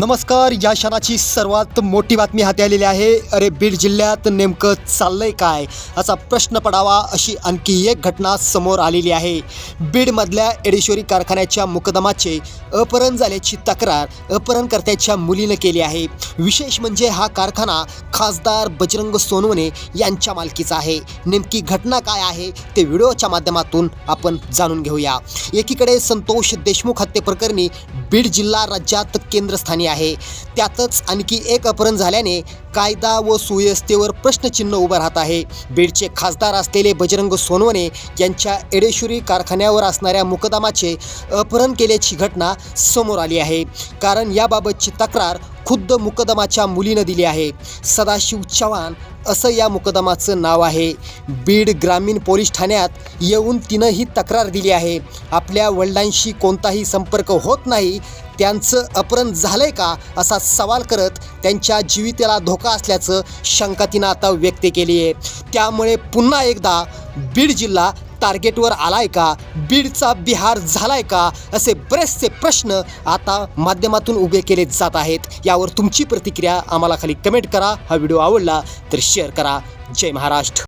नमस्कार या क्षणाची सर्वात मोठी बातमी हाती आलेली आहे. अरे बीड जिल्ह्यात नेमकं चाललंय काय? असा प्रश्न पडावा अशी आणखी एक घटना समोर आलेली आहे. बीडमधल्या एडेश्वरी कारखान्याच्या मुकदमाचे अपहरण झाल्याची तक्रार अपहरणकर्त्याच्या मुलीनं केली आहे. विशेष म्हणजे हा कारखाना खासदार बजरंग सोनवणे यांच्या मालकीचा आहे. नेमकी घटना काय आहे ते व्हिडिओच्या माध्यमातून आपण जाणून घेऊया. एकीकडे संतोष देशमुख हत्येप्रकरणी बीड जिल्हा राज्यात केंद्रस्थानी आहे. त्यातच आणखी एक अपहरण झाल्याने कायदा व सुव्यवस्थेवर प्रश्नचिन्ह उभं राहत आहे. बीडचे खासदार असलेले बजरंग सोनवणे यांच्या एडेश्वरी कारखान्यावर असणाऱ्या मुकदमाचे अपहरण केल्याची घटना समोर आली आहे. कारण याबाबतची तक्रार खुद्द मुकदमाच्या मुलीनं दिली आहे. सदाशिव चव्हाण असं या मुकदमाचं नाव आहे. बीड ग्रामीण पोलीस ठाण्यात येऊन तिनं ही तक्रार दिली आहे. आपल्या वडिलांशी कोणताही संपर्क होत नाही. त्यांचं अपहरण झालंय का असा सवाल करत त्यांच्या जीवितेला धोका असल्याचं शंका तिनं आता व्यक्त केली आहे त्यामुळे पुन्हा एकदा बीड जिल्हा टार्गेटवर आलाय का? बीडचा बिहार झालाय का? असे बरेचसे प्रश्न आता माध्यमातून उभे केले जात आहेत. यावर तुमची प्रतिक्रिया आम्हाला खाली कमेंट करा. हा व्हिडिओ आवडला तर शेअर करा. जय महाराष्ट्र.